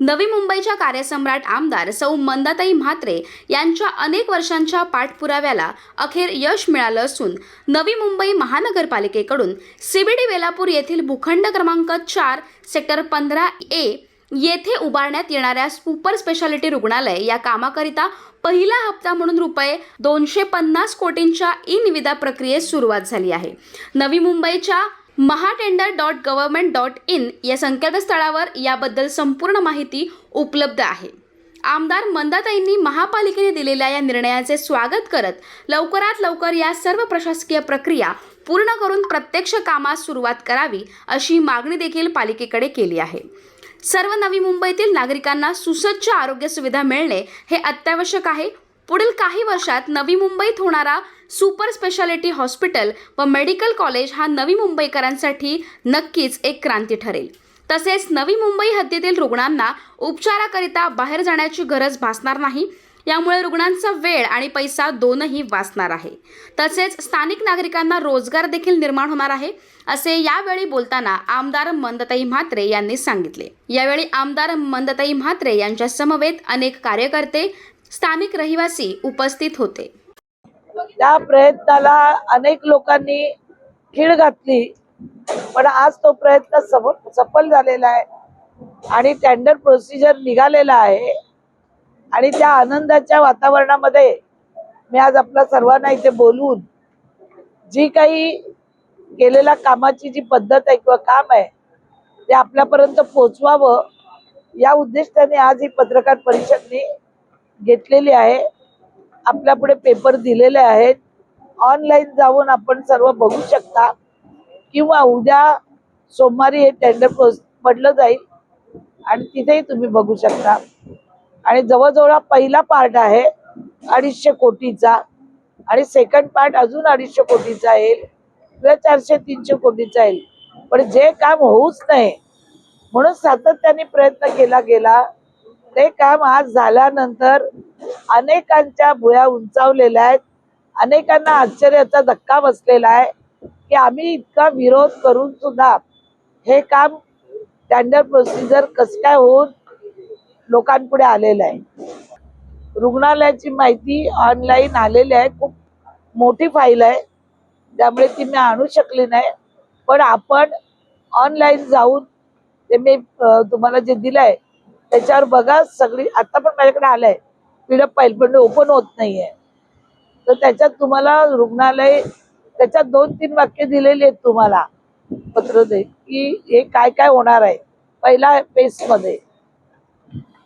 नवी मुंबईच्या कार्यसम्राट आमदार सौ मंदाताई म्हात्रे यांच्या अनेक वर्षांच्या पाठपुराव्याला अखेर यश मिळालं असून नवी मुंबई महानगरपालिकेकडून सीबीडी वेलापूर येथील भूखंड क्रमांक चार सेक्टर पंधरा ए येथे उभारण्यात येणाऱ्या सुपर स्पेशालिटी रुग्णालय या कामाकरिता पहिला हप्ता म्हणून रुपये दोनशे पन्नास कोटींच्या ई निविदा प्रक्रियेस सुरुवात झाली आहे. नवी मुंबईच्या Mahatender dot government dot in या संकेतस्थळावर याबद्दल संपूर्ण माहिती उपलब्ध आहे. आमदार मंदाताईंनी महापालिकेने दिलेल्या या निर्णयाचे स्वागत करत लवकरात लवकर या सर्व प्रशासकीय प्रक्रिया पूर्ण करून प्रत्यक्ष कामास सुरुवात करावी अशी मागणी देखील पालिकेकडे केली आहे. सर्व नवी मुंबईतील नागरिकांना सुसज्ज आरोग्य सुविधा मिळणे हे अत्यावश्यक आहे. पुढील काही वर्षात नवी मुंबईत होणारा सुपर स्पेशालिटी हॉस्पिटल व मेडिकल कॉलेज हा नवी मुंबईकरांसाठी नक्कीच एक क्रांती ठरेल. तसेच नवी मुंबई हद्दीतील रुग्णांना उपचाराकरिता बाहेर जाण्याची गरज भासणार नाही. यामुळे रुग्णांचा वेळ आणि पैसा दोनही वाचणार आहे. तसेच स्थानिक नागरिकांना रोजगार देखील निर्माण होणार आहे असे यावेळी बोलताना आमदार मंदताई म्हात्रे यांनी सांगितले. यावेळी आमदार मंदताई म्हात्रे यांच्या समवेत अनेक कार्यकर्ते स्थानिक रहिवासी उपस्थित होते. त्या प्रयत्नाला अनेक लोकांनी खीळ घातली पण आज तो प्रयत्न सफल झालेला आहे आणि टेंडर प्रोसिजर निघालेला आहे. आणि त्या आनंदाच्या वातावरणामध्ये मी आज आपल्या सर्वांना इथे बोलवून जी काही केलेल्या कामाची जी पद्धत आहे किंवा काम आहे ते आपल्यापर्यंत पोचवावं या उद्दिष्टाने आज ही पत्रकार परिषदने घेतलेली आहे. आपल्या पुढे पेपर दिलेले आहेत. ऑनलाईन जाऊन आपण सर्व बघू शकता. किंवा उद्या सोमवारी हे टेंडर प्रोस पडलं जाईल. आणि तिथेही तुम्ही बघू शकता. आणि जवळजवळ पहिला पार्ट आहे. अडीचशे कोटीचा. आणि सेकंड पार्ट अजून अडीचशे कोटीचा येईल. किंवा चारशे तीनशे कोटीचा येईल. पण जे काम होऊच नाही म्हणून सातत्याने प्रयत्न केला गेला. ते काम आज झाल्यानंतर अनेकांच्या भुया उंचावलेल्या आहेत. अनेकांना आश्चर्याचा धक्का बसलेला आहे की आम्ही इतका विरोध करून सुद्धा हे काम टेंडर प्रोसिजर कसं काय होऊन लोकांपुढे आलेलं आहे. रुग्णालयाची माहिती ऑनलाईन आलेली आहे. खूप मोठी फाईल आहे. त्यामुळे ती मी आणू शकली नाही. पण आपण ऑनलाईन जाऊन ते मी तुम्हाला जे दिलंय त्याच्यावर बघा सगळी आता पण माझ्याकडे आलंय. पिढप फाईल पण ओपन होत नाहीये. तर त्याच्यात तुम्हाला रुग्णालय त्याच्यात दोन तीन वाक्य दिलेली आहेत तुम्हाला. पत्र दे की हे काय काय होणार आहे. पहिल्या पेजमध्ये.